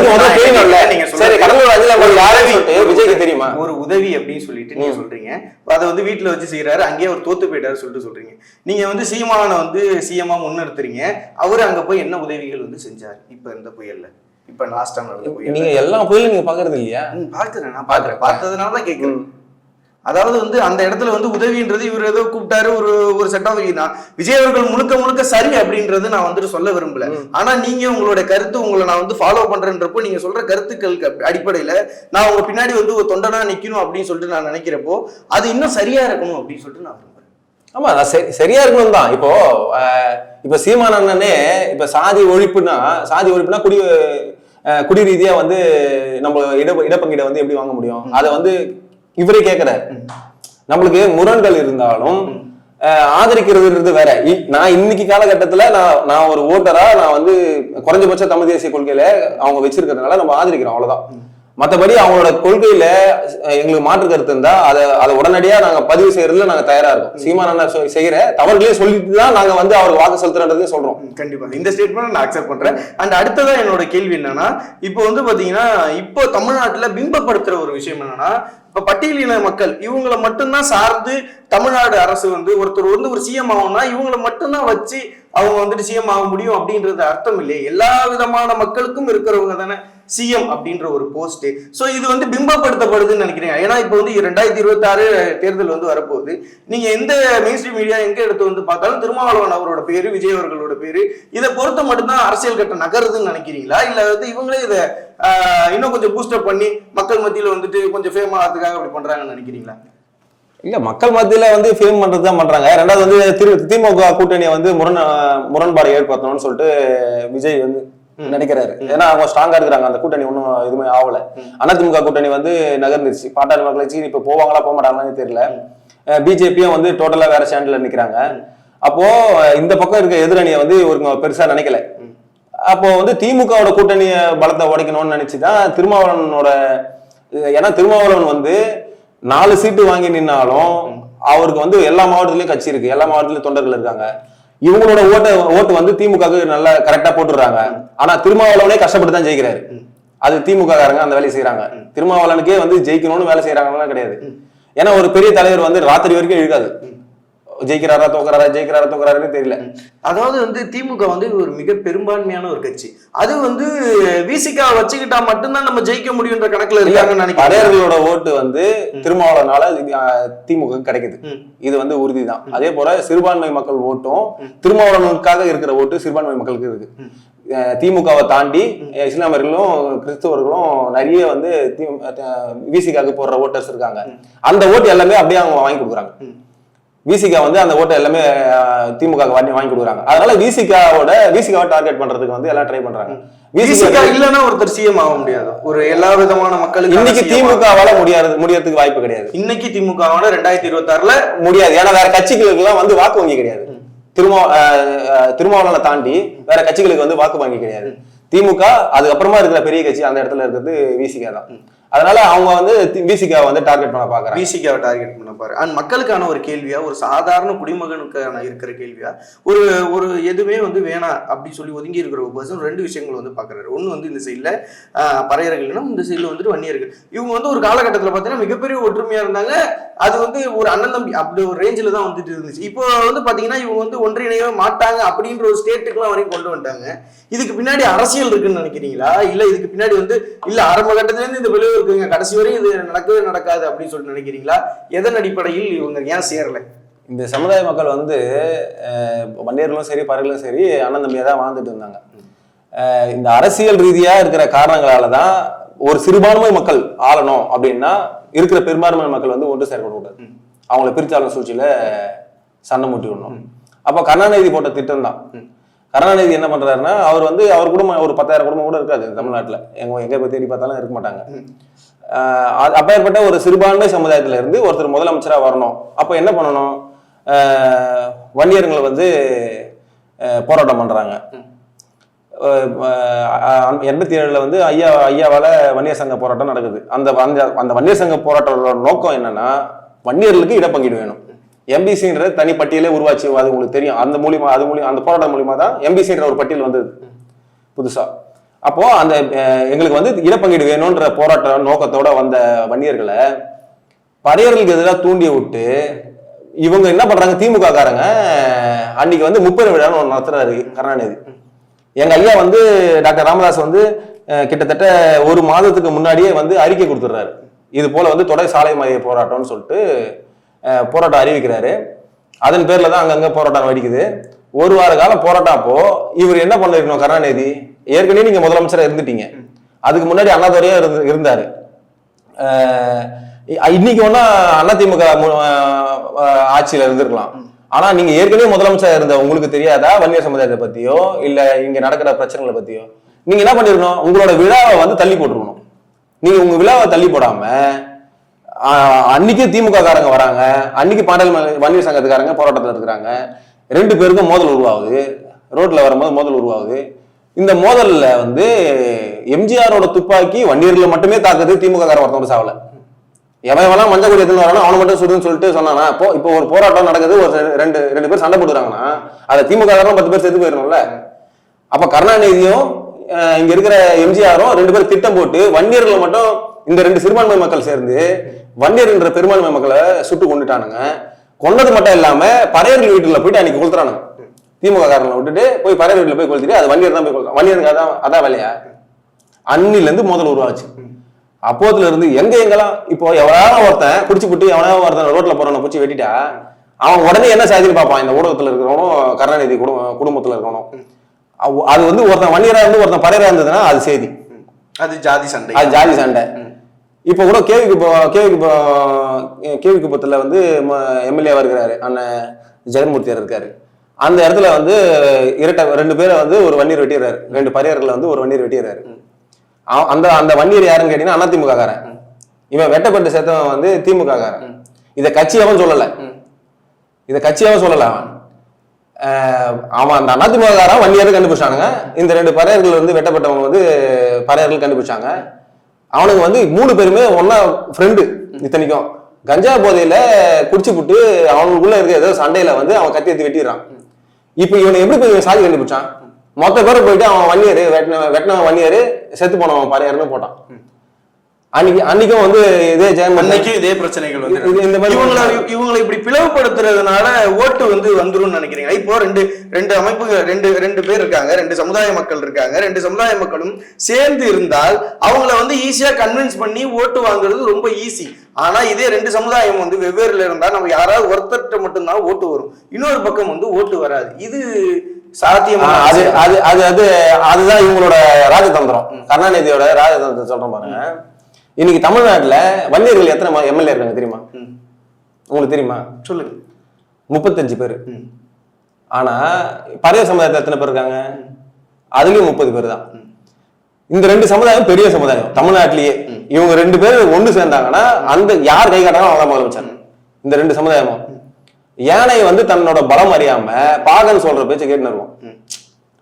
விஜய்க்கு ஒரு தெரியுமா? ஒரு உதவி அப்படின்னு சொல்லிட்டு நீங்க சொல்றீங்க. அதை வந்து வீட்டுல வச்சு செய்யறாரு அங்கேயே அவர் தோத்து போயிட்டாரு சொல்லிட்டு சொல்றீங்க. நீங்க வந்து சீமானை வந்து சிஎம்ஆ முன்னிறுத்துறீங்க. அவரு அங்க போய் என்ன உதவிகள் வந்து செஞ்சாரு இப்ப இந்த புயல்ல? இப்ப லாஸ்ட் டைம் நீங்க எல்லா புயலும் நீங்க பாக்குறது இல்லையா? பாக்குறேன். நான் பாக்குறேன். பார்த்ததுனால தான் கேட்கிறேன் அதாவது வந்து அந்த இடத்துல வந்து உதவின்றது இவர் ஏதோ கூப்பிட்டாரு ஒரு ஒரு செட் ஆஃப் நான் விஜய் அவர்கள் முழுக்க முழுக்க சரி அப்படின்றது நான் வந்துட்டு சொல்ல விரும்பல. ஆனா நீங்க உங்களோட கருத்து உங்களை நான் வந்து ஃபாலோ பண்றேன்றப்போ நீங்க சொல்ற கருத்துக்களுக்கு அடிப்படையில நான் உங்க பின்னாடி வந்து ஒரு தொண்டனா நிக்கணும் அப்படின்னு சொல்லிட்டு நான் நினைக்கிறப்போ அது இன்னும் சரியா இருக்கணும் அப்படின்னு சொல்லிட்டு நான் விரும்புறேன் ஆமா நான் சரி- சரியா இருக்கணும் தான். இப்போ இப்ப சீமான் அண்ணனே இப்ப சாதி ஒழிப்புனா சாதி ஒழிப்புனா குடி குடி ரீதியா வந்து நம்ம இட இடப்பங்கீடை வந்து எப்படி வாங்க முடியும்? அதை வந்து இவரே கேக்குறாரு. நம்மளுக்கு முரண்கள் இருந்தாலும் அஹ், ஆதரிக்கிறதுன்றது வேற. இ- நான் இன்னைக்கு காலகட்டத்துல நான் நான் ஒரு ஓட்டரா நான் வந்து குறைஞ்சபட்ச தமிழ் தேசிய கொள்கையில அவங்க வச்சிருக்கிறதுனால நம்ம ஆதரிக்கிறோம் அவ்வளவுதான். மத்தபடி அவங்களோட கொள்கையில எங்களுக்கு மாற்று கருத்து இருந்தா அதை அதை உடனடியா நாங்க பதிவு செய்யறதுல நாங்க தயாரா இருக்கோம். சீமான் செய்யற தவறுகளையும் சொல்லிட்டு தான் நாங்க வந்து அவருக்கு வாக்கு செலுத்துறதையும் சொல்றோம். கண்டிப்பா. இந்த ஸ்டேட்மெண்ட் நான் அக்செப்ட் பண்றேன். அண்ட் அடுத்ததா என்னோட கேள்வி என்னன்னா இப்போ வந்து பாத்தீங்கன்னா இப்போ தமிழ்நாட்டுல பிம்பப்படுத்துற ஒரு விஷயம் என்னன்னா இப்ப பட்டியலின மக்கள் இவங்கள மட்டும்தான் சார்ந்து தமிழ்நாடு அரசு வந்து ஒருத்தர் வந்து ஒரு சிஎம் ஆகும்னா இவங்கள மட்டும்தான் வச்சு அவங்க வந்துட்டு சிஎம் ஆக முடியும் அப்படின்றது அர்த்தம் இல்லையே. எல்லா விதமான மக்களுக்கும் இருக்கிறவங்க தானே சிஎம் அப்படின்ற ஒரு போஸ்ட் ஸோ இது வந்து பிம்பப்படுத்தப்படுதுன்னு நினைக்கிறேன். ஏன்னா இப்போ வந்து ரெண்டாயிரத்தி இருபத்தி ஆறு தேர்தல் வந்து வரப்போகுது. நீங்க எந்த மெயின் ஸ்ட்ரீம் மீடியா எங்க எடுத்து வந்து பார்த்தாலும் திருமாவளவன் அவரோட பேரு விஜய் அவர்களோட பேரு இதை பொறுத்த மட்டும்தான் அரசியல் கட்டம் நகருதுன்னு நினைக்கிறீங்களா? இல்ல வந்து இவங்களே இதை இன்னும் கொஞ்சம் பூஸ்டப் பண்ணி மக்கள் மத்தியில் வந்துட்டு கொஞ்சம் ஃபேம் ஆகிறதுக்காக அப்படி பண்றாங்கன்னு நினைக்கிறீங்களா? இல்ல மக்கள் மத்தியில வந்து ஃபேம் பண்றது தான் பண்றாங்க. ரெண்டாவது வந்து திரு திமுக கூட்டணியை வந்து முரண் முரண்பாடு ஏற்படுத்தணும்னு சொல்லிட்டு விஜய் வந்து நினைக்கிறாரு ஏன்னா அவங்க ஸ்ட்ராங்கா இருக்கிறாங்க. அந்த கூட்டணி ஒன்றும் எதுவுமே ஆகல. அதிமுக கூட்டணி வந்து நகர்ந்துருச்சு. பாட்டாளி மக்கள் கட்சி இப்ப போவாங்களா போக மாட்டாங்களான்னு தெரியல. பிஜேபியும் வந்து டோட்டலா வேற ஸ்டாண்ட்ல நிக்கிறாங்க. அப்போ இந்த பக்கம் இருக்க எதிரணியை வந்து இவங்க பெருசா நினைக்கல. அப்போ வந்து திமுகவோட கூட்டணிய பலத்தை உடைக்கணும்னு நினைச்சுதான் திருமாவளவனோட ஏன்னா திருமாவளவன் வந்து நாலு சீட்டு வாங்கி நின்னாலும் அவருக்கு வந்து எல்லா மாவட்டத்திலயும் கட்சி இருக்கு. எல்லா மாவட்டத்திலயும் தொண்டர்கள் இருக்காங்க. இவங்களோட ஓட்டு ஓட்டு வந்து திமுகவுக்கு நல்லா கரெக்டா போட்டுடுறாங்க. ஆனா திருமாவளவனே கஷ்டப்பட்டு தான் ஜெயிக்கிறாரு. அது திமுக காரங்க அந்த வேலையை செய்யறாங்க திருமாவளவனுக்கே வந்து ஜெயிக்கணும்னு வேலை செய்யறாங்கலாம் கிடையாது. ஏன்னா ஒரு பெரிய தலைவர் வந்து ராத்திரி வரைக்கும் இழுக்காது ஜெயிக்கிறாரா தோக்குறாரா ஜெயிக்கிறாரா தோக்குறாருன்னு தெரியல. அதாவது வந்து திமுக வந்து ஒரு மிக பெரும்பான்மையான ஒரு கட்சி. அது வந்து விசிகா வச்சுக்கிட்டா மட்டும்தான் நம்ம ஜெயிக்க முடியுன்ற கணக்குல இருக்காங்கன்னு நினைக்கிறேன். ஓட்டு வந்து அஹ், திமுக க்கு கிடைக்குது. இது வந்து உறுதிதான். அதே போல சிறுபான்மை மக்கள் ஓட்டும் திருமாவளவனுக்காக இருக்கிற ஓட்டு சிறுபான்மை மக்களுக்கு இருக்கு திமுகவை தாண்டி இஸ்லாமியர்களும் கிறிஸ்தவர்களும் நிறைய வந்து விசிகாக்கு போடுற ஓட்டர்ஸ் இருக்காங்க. அந்த ஓட்டு எல்லாமே அப்படியே அவங்க வாங்கி கொடுக்குறாங்க. விசிகா வந்து அந்த ஓட்டை எல்லாமே திமுக வாங்கி வாங்கி கொடுக்குறாங்க. அதனால விசிகாவோட விசிகாவை டார்கெட் பண்றதுக்கு வந்து எல்லாம் ட்ரை பண்றாங்க. விசிகா இல்லைன்னா ஒருத்தர் சிஎம் ஆக முடியாது. ஒரு எல்லா விதமான மக்களுக்கு இன்னைக்கு திமுகவால முடியாது முடியறதுக்கு வாய்ப்பு கிடையாது. இன்னைக்கு திமுகவான ரெண்டாயிரத்தி இருபத்தி ஆறுல முடியாது. ஏன்னா வேற கட்சிகளுக்கு எல்லாம் வந்து வாக்கு வங்கி கிடையாது. திருமா திருமாவளவனை தாண்டி வேற கட்சிகளுக்கு வந்து வாக்கு வங்கி கிடையாது. திமுக அதுக்கப்புறமா இருக்கிற பெரிய கட்சி அந்த இடத்துல இருக்கிறது விசிகா தான். அதனால அவங்க வந்து பிசிகாவை வந்து டார்கெட் பண்ண பாக்குறாங்க. பிசிகாவை டார்கெட் பண்ண பாரு. அண்ட் மக்களுக்கான ஒரு கேள்வியா ஒரு சாதாரண குடிமகனுக்கான இருக்கிற கேள்வியா ஒரு ஒரு எதுவுமே வந்து வேணாம் அப்படி சொல்லி ஒதுங்கி இருக்கிற ஒரு பர்சன் ரெண்டு விஷயங்கள் வந்து பாக்குறாரு. ஒண்ணு வந்து இந்த சைட்ல பறையர்கள்னா இந்த சைடில் வந்துட்டு வன்னியர்கள். இவங்க வந்து ஒரு காலகட்டத்துல பாத்தீங்கன்னா மிகப்பெரிய ஒற்றுமையா இருந்தாங்க. அது வந்து ஒரு அண்ணன் தம்பி அப்படி ஒரு ரேஞ்சில தான் வந்துட்டு இருந்துச்சு. இப்போ வந்து பாத்தீங்கன்னா இவங்க வந்து ஒன்றிணையவே மாட்டாங்க அப்படின்ற ஒரு ஸ்டேட்டுக்குலாம் வரையும் கொண்டு வந்துட்டாங்க. இதுக்கு பின்னாடி அரசியல் இருக்குன்னு நினைக்கிறீங்களா? இல்ல இதுக்கு பின்னாடி வந்து இல்ல ஆரம்ப கட்டத்துல இருந்து இந்த விளைவு இருக்குங்க. கடைசி வரையும் இது நடக்கவே நடக்காது அப்படின்னு சொல்லிட்டு நினைக்கிறீங்களா? எதன் அடிப்படையில் இவங்க ஏன் சேரல? இந்த சமுதாய மக்கள் வந்து அஹ், வன்னியர்களும் சரி பறையர்களும் சரி அண்ணன் தான் வாழ்ந்துட்டு இருந்தாங்க. இந்த அரசியல் ரீதியா இருக்கிற காரணங்களால தான் ஒரு சிறுபான்மை மக்கள் ஆளணும் அப்படின்னா இருக்கிற பெரும்பான்மை மக்கள் வந்து ஒன்று சேர்க்கக்கூடாது அவங்கள பிரிச்சாலும் சூழ்ச்சியில சண்டை மூட்டி விடணும் அப்போ கருணாநிதி போட்ட திட்டம் தான். கருணாநிதி என்ன பண்றாருன்னா அவர் வந்து அவர் குடும்பம் ஒரு பத்தாயிரம் குடும்பம் கூட இருக்காது தமிழ்நாட்டுல. எங்க எங்க தேடி பார்த்தாலும் இருக்க மாட்டாங்க. அப்பேற்பட்ட ஒரு சிறுபான்மை சமுதாயத்துல இருந்து ஒருத்தர் முதலமைச்சரா வரணும். அப்ப என்ன பண்ணணும்? வன்னியர்களை வந்து போராட்டம் பண்றாங்க. எண்பத்தி ஏழுல வந்து ஐயா ஐயாவால வன்னியர் சங்க போராட்டம் நடக்குது. அந்த அந்த அந்த வன்னியர் சங்க போராட்டத்தோட நோக்கம் என்னன்னா வன்னியர்களுக்கு இடப்பங்கீடு வேணும். எம்பிசின்ற தனி பட்டியலே உருவாச்சு. அது உங்களுக்கு தெரியும். அந்த மூலியமா அது மூலியம் அந்த போராட்டம் மூலியமா தான் எம்பிசின்ற ஒரு பட்டியல் வந்தது. புதுசா. அப்போ அந்த எங்களுக்கு வந்து இடப்பங்கீடு வேணும்ன்ற போராட்ட நோக்கத்தோட வந்த வன்னியர்களை பறையர்களுக்கு எதிராக தூண்டி விட்டு இவங்க என்ன பண்றாங்க? திமுக காரங்க அன்னைக்கு வந்து முப்பது விழான்னு ஒன்று நடத்துறாரு கருணாநிதி. எங்க ஐயா வந்து டாக்டர் ராமதாஸ் வந்து கிட்டத்தட்ட ஒரு மாதத்துக்கு முன்னாடியே வந்து அறிக்கை கொடுத்துட்றாரு. இது போல வந்து தொடர் சாலை மறிய போராட்டம்னு சொல்லிட்டு போராட்டம் அறிவிக்கிறாரு. அதன் பேர்ல தான் அங்கங்கே போராட்டம் வெடிக்குது. ஒரு வார காலம் போராட்டம் அப்போ இவர் என்ன பண்ணிருக்கணும் கருணாநிதி? ஏற்கனவே நீங்க முதலமைச்சராக இருந்துட்டீங்க. அதுக்கு முன்னாடி அண்ணாதுரையா இருந்து இருந்தாரு. இன்னைக்கு ஒன்னா அதிமுக மு- ஆட்சியில இருந்திருக்கலாம். ஆனா நீங்க ஏற்கனவே முதலமைச்சர் இருந்த உங்களுக்கு தெரியாதா? வன்னியர் சமுதாயத்தை பத்தியோ இல்ல இங்க நடக்கிற பிரச்சனைகளை பத்தியோ? நீங்க என்ன பண்ணிருக்கணும்? உங்களோட விழாவை வந்து தள்ளி போட்டுருக்கணும். நீங்க உங்க விழாவை தள்ளி போடாம அன்னைக்கு திமுக காரங்க வராங்க. அன்னைக்கு பாடல் வன்னியர் சங்கத்துக்காரங்க போராட்டத்தில் இருக்கிறாங்க. ரெண்டு பேருக்கும் மோதல் உருவாகுது. ரோட்ல வரும்போது மோதல் உருவாகுது. இந்த மோதல்ல வந்து எம்ஜிஆரோட துப்பாக்கி வன்னியர்ல மட்டுமே தாக்குது திமுக காரன் ஒருத்தவங்க சாவல. எவன் எவெல்லாம் மஞ்சள் கொடி எடுத்துன்னு வரானோ அவனை மட்டும் சுடுன்னு சொல்லிட்டு சொன்னானா இப்போ இப்போ ஒரு போராட்டம் நடக்குது ஒரு ரெண்டு ரெண்டு பேர் சண்டை போட்டுறாங்கன்னா அதை திமுக காரன் பத்து பேர் சேர்த்து போயிடணும்ல. அப்ப கருணாநிதியும் இங்க இருக்கிற எம்ஜிஆரும் ரெண்டு பேரும் திட்டம் போட்டு வன்னியர்களை மட்டும் இந்த ரெண்டு சிறுபான்மை மக்கள் சேர்ந்து வன்னியர் என்ற பெரும்பான்மை மக்களை சுட்டு கொண்டுட்டானுங்க. கொன்னது மட்டும் இல்லாம பறையர்கள் வீட்டுல போயிட்டு அன்னைக்கு கொளுத்துறானுங்க. திமுக காரனை விட்டுட்டு போய் பறையர் வீட்டுல போய் கொளுத்திட்டு அது வன்னியர் தான் போய் கொளுத்தான் வன்னியருக்கு அதான் அதான் வேலையா? அன்னில இருந்து முதல் உருவாச்சு. அப்போதுல இருந்து எங்க எங்கெல்லாம் இப்போ எவனாவது ஒருத்தன் குடிச்சு புட்டு எவனாவது ஒருத்தன் ரோட்ல போறவனை பிடிச்சி வெட்டிட்டா அவன் உடனே என்ன சாதின்னு பார்ப்பான்? இந்த ஊடகத்துல இருக்கிறவனும் கருணாநிதி குடும்ப குடும்பத்துல இருக்கணும் அது வந்து ஒருத்தன் வன்னியரா இருந்து ஒருத்தன் பறையரா இருந்ததுன்னா அது செய்தி அது ஜாதி சண்டை. அது ஜாதி சண்டை. இப்போ கூட கேவிக்கு கேவிக்கு கேவி குப்பத்துல வந்து எம்எல்ஏவா இருக்கிறாரு. அண்ணன் ஜெகன்மூர்த்தியார் இருக்காரு. அந்த இடத்துல வந்து இரட்டை ரெண்டு பேரை வந்து ஒரு வன்னியர் வெட்டிடுறாரு. ரெண்டு பரியார்களை வந்து ஒரு வன்னியர் வெட்டிடுறாரு. அந்த அந்த வன்னியர் யாருன்னு கேட்டீங்கன்னா அதிமுக காரன் இவன் வெட்டப்பட்டு சேர்த்தவன் வந்து திமுக காரன் இதை கட்சியாவும் சொல்லல. இதை கட்சியாவும் சொல்லல அவன். அவன் அந்த அதிமுக காரன் வன்னியர் கண்டுபிடிச்சானுங்க. இந்த ரெண்டு பறையர்கள் வந்து வெட்டப்பட்டவங்க வந்து பறையர்கள் கண்டுபிடிச்சாங்க. அவனுக்கு வந்து மூணு பேருமே ஒன்னா ஃப்ரெண்டு இத்தனைக்கும். கஞ்சா போதையில குடிச்சு புட்டு அவனுக்குள்ள இருக்க ஏதோ சண்டையில வந்து அவன் கத்தி எடுத்து வெட்டிடுறான். இப்போ இவனை எப்படி போய் இவன் சாதி கண்டுபிடிச்சான்? மொத்த பேரை போயிட்டு அவன் வன்னியர் வெட்டின வெட்டினவன் வன்னியர் செத்து போனவன் பறையர்னு போட்டான். அன்னைக்கு அன்னைக்கும் வந்து இதே ஜெயமன் அன்னைக்கும் இதே பிரச்சனைகள் வந்து இந்த மாதிரி இவங்களை இவங்களை இப்படி பிளவுபடுத்துறதுனால ஓட்டு வந்து வந்துரும்னு நினைக்கிறீங்க இப்போ ரெண்டு ரெண்டு அமைப்புகள் ரெண்டு ரெண்டு பேர் இருக்காங்க. ரெண்டு சமுதாய மக்கள் இருக்காங்க. ரெண்டு சமுதாய மக்களும் சேர்ந்து இருந்தால் அவங்கள வந்து ஈஸியா கன்வின்ஸ் பண்ணி ஓட்டு வாங்குறது ரொம்ப ஈஸி ஆனா இதே ரெண்டு சமுதாயம் வந்து வெவ்வேறுல இருந்தா நம்ம யாராவது ஒருத்தர்கிட்ட மட்டும்தான் ஓட்டு வரும். இன்னொரு பக்கம் வந்து ஓட்டு வராது. இது சாத்தியமா? அது அது அது அதுதான் இவங்களோட ராஜதந்திரம். கருணாநிதியோட ராஜதந்திரம் சொல்றேன் பாருங்க. இன்னைக்கு தமிழ்நாட்டுல வன்னியர்கள் எத்தனை எம்எல்ஏ இருக்காங்க தெரியுமா. உங்களுக்கு தெரியுமா? சொல்லுங்க. முப்பத்தஞ்சு பேர். ஆனா பழைய சமுதாயத்துல எத்தனை பேர் இருக்காங்க? அதுலயும் முப்பது பேர் தான். இந்த ரெண்டு சமுதாயம் பெரிய சமுதாயம். தமிழ்நாட்டிலேயே இவங்க ரெண்டு பேரும் ஒண்ணு சேர்ந்தாங்கன்னா அந்த யார் கை காட்டாலும் அவங்க முதலமைச்சர். இந்த ரெண்டு சமுதாயமும். யானை வந்து தன்னோட பலம் அறியாம பாகன் சொல்ற பேச்சை கேட்டுன்னு இருக்கும்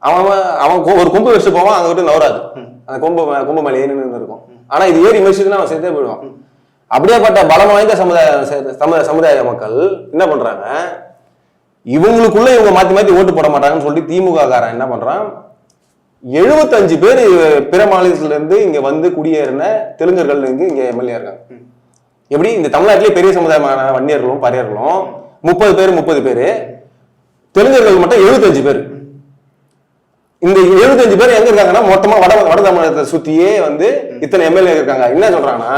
அவன் அவன் ஒரு கொம்பு வச்சுட்டு போவான் அங்க விட்டு நவராது அந்த கொம்பு கொம்பு மேலே ஏறி இருக்கும். ஆனா இது ஏறி மிதிச்சுன்னா அவன் செத்தே போயிடுவான். அப்படியேப்பட்ட பலம் வாய்ந்த சமுதாய சமுதாய மக்கள் என்ன பண்றாங்க? இவங்களுக்குள்ள இவங்க மாத்தி மாத்தி ஓட்டு போட மாட்டாங்கன்னு சொல்லி திமுக காரன் என்ன பண்றான்? எழுபத்தஞ்சு பேர் பிற மாநிலத்துல இருந்து இங்க வந்து குடியேறின தெலுங்கர்கள் இங்க இங்க எம்எல்ஏ இருக்காங்க. எப்படி? இந்த தமிழ்நாட்டிலேயே பெரிய சமுதாயமான வன்னியர்களும் பறையர்களும் முப்பது பேர் முப்பது பேர். தெலுங்கர்கள் மட்டும் எழுபத்தஞ்சு பேர். இந்த எழுபத்தஞ்சு பேர் எங்க இருக்காங்கன்னா மொத்தமா வட வட தமிழகத்தை சுத்தியே வந்து இத்தனை எம்எல்ஏ இருக்காங்க. என்ன சொல்றாங்கன்னா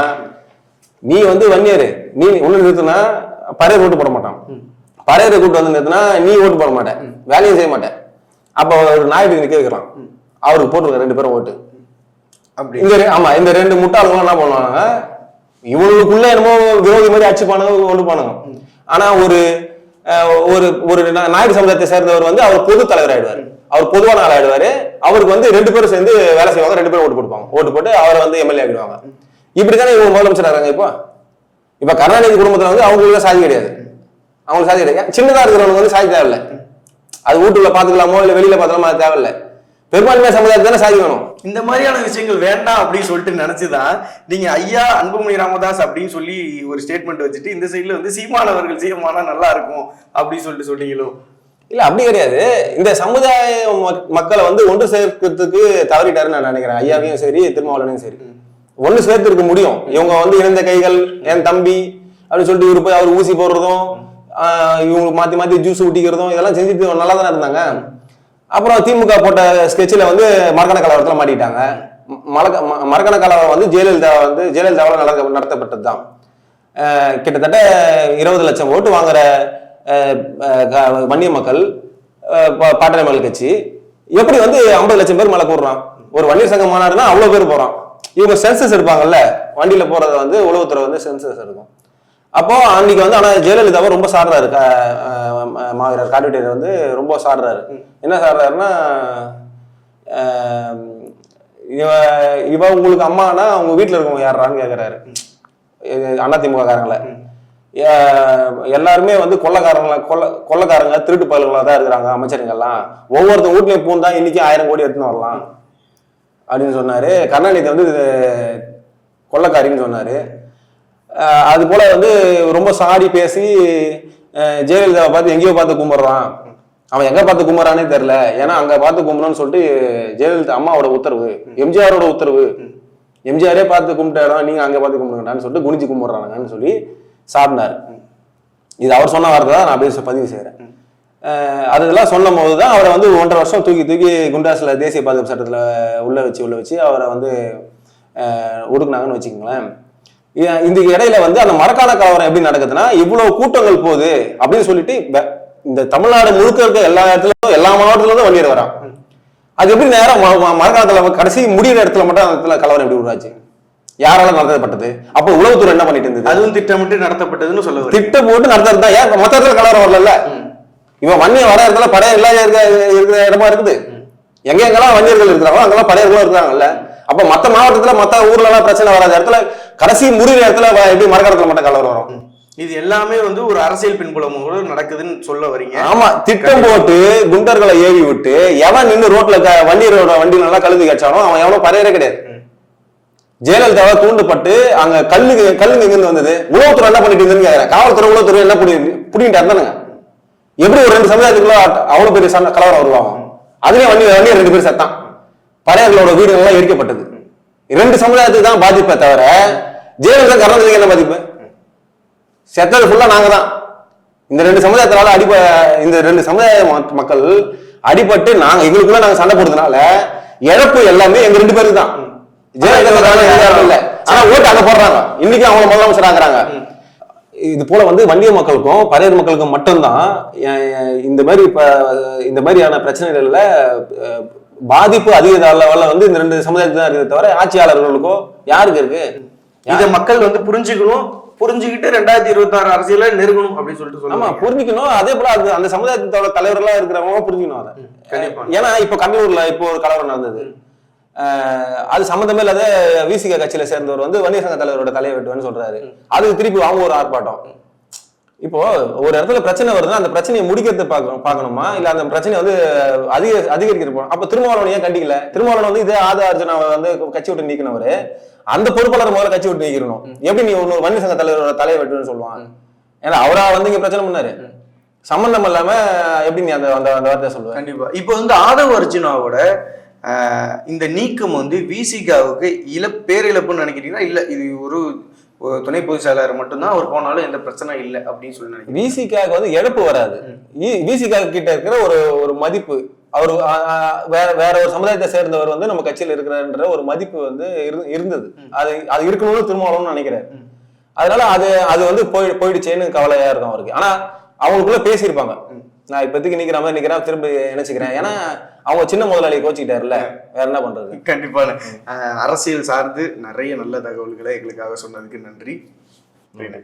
நீ வந்து வன்னியரு நீ ஒண்ணு நிறுத்தினா பறையர் ஓட்டு போட மாட்டான். பறையரை கூட்டு வந்து நிறுத்தினா நீ ஓட்டு போட மாட்டேன் வேலையும் செய்ய மாட்டேன் அப்ப ஒரு நாயுடு நிக்க வைக்கலாம் அவருக்கு போட்டுருக்க ரெண்டு பேரும் ஓட்டு. அப்படி. இந்த ஆமா இந்த ரெண்டு முட்டாளுங்களும் என்ன பண்ணுவாங்க இவங்களுக்குள்ள என்னமோ விரோதி மாதிரி அடிச்சுப்பானுங்க கொண்டு போனாங்க ஆனா ஒரு ஒரு ஒரு நாயுடு சமுதாயத்தை சேர்ந்தவர் வந்து அவர் பொது தலைவர் ஆயிடுவாரு அவர் பொதுவான ஆள் ஆயிடுவாரு. அவருக்கு வந்து ரெண்டு பேரும் சேர்ந்து வேலை செய்வாங்க. ரெண்டு பேரும் ஓட்டு போடுவாங்க ஓட்டு போட்டு அவரை வந்து எம்எல்ஏ ஆகிடுவாங்க இப்படித்தானே இவங்க முதலமைச்சர் ஆகிறாங்க இப்போ? இப்போ கருணாநிதி குடும்பத்தில் வந்து அவங்களுக்கு சாதி கிடையாது. அவங்களுக்கு சாதி கிடையாது. சின்னதாக இருக்கிறவங்க வந்து சாதி தேவையில்ல. அது வீட்டுக்குள்ள பாத்துக்கலாமோ இல்ல வெளியில பாத்துக்கலாமோ அது தேவையில்லை. பெரும்பான்மை சமுதாயத்துக்கு தானே சாதி வேணும். இந்த மாதிரியான விஷயங்கள் வேண்டாம் அப்படின்னு சொல்லிட்டு நினைச்சுதான் நீங்க ஐயா அன்புமணி ராமதாஸ் அப்படின்னு சொல்லி ஒரு ஸ்டேட்மெண்ட் வச்சுட்டு இந்த சைட்ல வந்து சீமானவர்கள் சீமானா நல்லா இருக்கும் அப்படின்னு சொல்லிட்டு சொன்னீங்களோ? இல்ல அப்படி கிடையாது. இந்த சமுதாய மக்- மக்களை வந்து ஒன்று சேர்க்கிறதுக்கு தவறிட்டாருன்னு நான் நினைக்கிறேன். ஐயாவையும் சரி திருமாவளவனையும் சரி. ஒன்று சேர்த்துருக்க முடியும். இவங்க வந்து இணைந்த கைகள் என் தம்பி அப்படின்னு சொல்லிட்டு இவரு போய் அவர் ஊசி போடுறதும் இவங்களுக்கு மாத்தி மாத்தி ஜூஸ் ஊட்டிக்கிறதும் இதெல்லாம் செஞ்சுட்டு நல்லா தானே இருந்தாங்க. அப்புறம் திமுக போட்ட ஸ்கெட்சில் வந்து மரக்கண கலவரத்தில் மாட்டிட்டாங்க ம- மலக்க ம- மரக்கண கலவரம் வந்து ஜெயலலிதா வந்து ஜெயலலிதாவால் நடத்த நடத்தப்பட்டது தான் கிட்டத்தட்ட இருபது லட்சம் ஓட்டு வாங்குற வன்னிய மக்கள் பா- பாட்டாளி மக்கள் கட்சி எப்படி வந்து ஐம்பது லட்சம் பேர் மேலே கூடுறான்? ஒரு வன்னியர் சங்க மாநாடுனா அவ்வளோ பேர் போகிறான் இவங்க சென்சஸ் எடுப்பாங்கல்ல வண்டியில் போகிறத வந்து உளவுத்துறை வந்து சென்சஸ் எடுக்கும். அப்போ அன்னைக்கு வந்து ஆனால் ஜெயலலிதாவை ரொம்ப சாடுறாரு. க- மாவீரர் காட்டுவீரர் வந்து ரொம்ப சாடுறாரு. என்ன சாடுறாருன்னா இவ இவ உங்களுக்கு அம்மானா உங்க வீட்டில் இருக்கவங்க யாரான்னு அண்ணா அதிமுக காரங்களை எல்லாருமே வந்து கொள்ளக்காரங்களா கொள்ள கொள்ளக்காரங்க திருட்டு பயல்களாக தான் இருக்கிறாங்க அமைச்சருங்கெல்லாம் ஒவ்வொருத்தர் வீட்லையும் பூந்தா இன்னைக்கு ஆயிரம் கோடி எடுத்துன்னு வரலாம். அப்படின்னு சொன்னார். கருணாநிதி வந்து இது கொள்ளக்காரின்னு சொன்னார். அது போல் வந்து ரொம்ப சாடி பேசி ஜெயலலிதாவை பார்த்து எங்கேயோ பார்த்து கும்பிட்றான். அவன் எங்கே பார்த்து கும்பிட்றானே தெரில ஏன்னா அங்கே பார்த்து கும்பிடணும்னு சொல்லிட்டு ஜெயலலிதா அம்மாவோட உத்தரவு எம்ஜிஆரோட உத்தரவு. எம்ஜிஆரே பார்த்து கும்பிட்டாடா நீங்கள் அங்கே பார்த்து கும்பிடுங்கடான்னு சொல்லிட்டு குனிஞ்சு கும்பிட்றானுங்கன்னு சொல்லி சாப்பினாரு இது அவர் சொன்ன வார்த்தை தான் நான் அப்படியே பதிவு செய்கிறேன் அதெல்லாம் சொன்னும் போது தான் அவரை வந்து ஒன்றரை வருஷம் தூக்கி தூக்கி குண்டாஸில் தேசிய பாதுகாப்பு சட்டத்தில் உள்ளே வச்சு உள்ளே வச்சு அவரை வந்து ஒடுக்குனாங்கன்னு வச்சுக்கோங்களேன். இ- இந்த இடையில வந்து அந்த மரக்கான கலவரம் எப்படி நடக்குதுன்னா இவ்வளவு கூட்டங்கள் போகுது அப்படின்னு சொல்லிட்டு இந்த தமிழ்நாடு முழுக்க இருக்க எல்லா இடத்துலயும் எல்லா மாவட்டத்துல இருந்தும் வண்டியர் வரான். அது எப்படி நேரம் மரக்கான கலவரம் கடைசி முடியிற இடத்துல மட்டும் அந்த இடத்துல கலவரம் எப்படி உருவாச்சு? யாரால நடத்தப்பட்டது? அப்போ உளவுத்துறை என்ன பண்ணிட்டு இருந்தது? அதுவும் திட்டமிட்டு நடத்தப்பட்டதுன்னு சொல்ல வரீங்க. திட்டம் போட்டு நடத்துறது? ஏன்? மொத்த இடத்துல கலவரம் வரல இவன் வன்னியர் வர இடத்துல படையர் இல்லாத இருக்க இருக்கிற இடமா இருக்குது. எங்க எங்கெல்லாம் வன்னியர்கள் இருக்கிறாங்களோ அங்கெல்லாம் படையர்களும் இருக்கிறாங்கல்ல. அப்ப மத்த மாவட்டத்துல மத்த ஊர்ல எல்லாம் பிரச்சனை வராத இடத்துல கடைசி முடிகிற இடத்துல எப்படி மரக்கடத்துல மட்டும் கலவரம் வரும்? இது எல்லாமே வந்து ஒரு அரசியல் பின்புலமோடு நடக்குதுன்னு சொல்ல வரீங்க. ஆமா. திட்டம் போட்டு குண்டர்களை ஏவி விட்டு எவன் நின்னு ரோட்ல க- வண்டியோட வண்டி நல்லா கழுவி கச்சானோ அவன் எவனும் பரையறே கிடையாது. ஜெயலலிதாவை தூண்டப்பட்டு அங்க கல்லுக்கு கல்லுங்க எங்கிருந்து வந்தது. உளவுத்துறை என்ன பண்ணிட்டு இருந்ததுன்னு கேட்கிறேன் காவல்துறை உளவுத்துறை என்ன பண்ணி புடிங்கிட்டு இருந்தானுங்க எப்படி ஒரு ரெண்டு சமுதாயத்துக்குள்ள அவ்வளவு பெரிய சண்டை கலவரம் வருவாங்க அதுலயே வண்டி வண்டியை ரெண்டு பேர் செத்தான். படையர்களோட வீடுகள் எல்லாம் எரிக்கப்பட்டது. ரெண்டு சமுதாயத்துக்கு தான் பாதிப்பே தவிர ஜெயலலிதா கருணாநிதிக்கு என்ன பாதிப்பு? செத்தது ஃபுல்லா நாங்க தான் இந்த ரெண்டு சமுதாயத்தினால அடிப இந்த ரெண்டு சமுதாய மக்கள் அடிபட்டு நாங்க எங்களுக்குள்ள நாங்க சண்டை போடுறதுனால இழப்பு எல்லாமே எங்க ரெண்டு பேருக்கு தான். இல்ல ஆனா ஓட்டு அங்க போடுறாங்க. இன்னைக்கு அவங்க முதலமைச்சர் ஆகுறாங்க இது போல வந்து வண்டிய மக்களுக்கும் பரையர் மக்களுக்கும் மட்டும்தான் இந்த மாதிரி இப்ப இந்த மாதிரியான பிரச்சனைகள்ல பாதிப்பு அதிக அளவுல வந்து இந்த ரெண்டு சமுதாயத்துக்கு தான் இருக்குது தவிர ஆட்சியாளர்களுக்கோ யாருக்கு இருக்கு? இத மக்கள் வந்து புரிஞ்சுக்கணும் புரிஞ்சுக்கிட்டு ரெண்டாயிரத்தி இருபத்தி ஆறு அரசியல நெருங்கணும் அப்படின்னு சொல்லிட்டு சொல்லுவாங்க. புரிஞ்சுக்கணும். அதே போல அது அந்த சமுதாயத்தோட தலைவர்களா இருக்கிறவங்க புரிஞ்சுக்கணும் அதை. ஏன்னா இப்போ கண்ணூர்ல இப்போ ஒரு கலவரம் நடந்தது. அது சம்பந்தமே இல்லாத விசிக கட்சியில சேர்ந்தவர் வந்து வன்னியர் சங்க தலைவரோட தலையை வெட்டுவேன்னு சொல்றாரு. அதுக்கு திருப்பி அவங்க ஒரு ஆர்ப்பாட்டம். இப்போ ஒரு இடத்துல பிரச்சனை வருதுன்னா அந்த பிரச்சனையை முடிக்கிறது பார்க்கணும் பார்க்கணுமா? இல்ல அந்த பிரச்சனை வந்து அதிக அதிகரிக்கிறது போகணும். அப்ப திருமாவளவன் ஏன் கண்டிக்கல? திருமாவளவன் வந்து இதே ஆதா அர்ஜுனாவை வந்து கட்சி விட்டு நீக்கினவரு. அந்த பொறுப்பாளர் முதல்ல கட்சி விட்டு நீக்கிடணும். எப்படி நீ இன்னொரு வன்னியர் சங்க தலைவரோட தலையை வெட்டுவேன்னு சொல்லுவான்? ஏன்னா அவரா வந்து இங்க பிரச்சனை பண்ணாரு. சம்பந்தம் இல்லாம எப்படி நீ அந்த அந்த வார்த்தையை சொல்லுவ? கண்டிப்பா. இப்போ வந்து ஆதவ அர்ஜுனாவோட இந்த நீக்கம் வந்து விசிகாவுக்கு இழ பேரிழப்புன்னு நினைக்கிறீங்களா? இல்ல இது ஒரு துணை பொதுச் செயலாளர் மட்டும்தான் அவர் போனாலும் எந்த பிரச்சனை இல்லை அப்படின்னு சொல்லி நினைக்கிறேன் விசிகாக்கு வந்து இழப்பு வராது. விசிகா கிட்ட இருக்கிற ஒரு ஒரு மதிப்பு அவர் வேற வேற ஒரு சமுதாயத்தை சேர்ந்தவர் வந்து நம்ம கட்சியில இருக்கிறாருன்ற ஒரு மதிப்பு வந்து இரு- இருந்தது. அது அது இருக்கணும்னு திருமாவளவன் நினைக்கிறாரு அதனால அது அது வந்து போய் போயிடுச்சேன்னு கவலையா இருக்கும் அவருக்கு. ஆனா அவங்களுக்குள்ள பேசியிருப்பாங்க. நான் இப்போதைக்கு நிக்கிற மாதிரி நிக்கிறேன் திரும்ப நினைச்சுக்கிறேன் ஏன்னா அவங்க சின்ன முதலாளி கோச்சிக்கிட்டாருல்ல. வேற என்ன பண்றது? கண்டிப்பான அரசியல் சார்ந்து நிறைய நல்ல தகவல்களை எங்களுக்காக சொன்னதுக்கு நன்றி. நன்றி.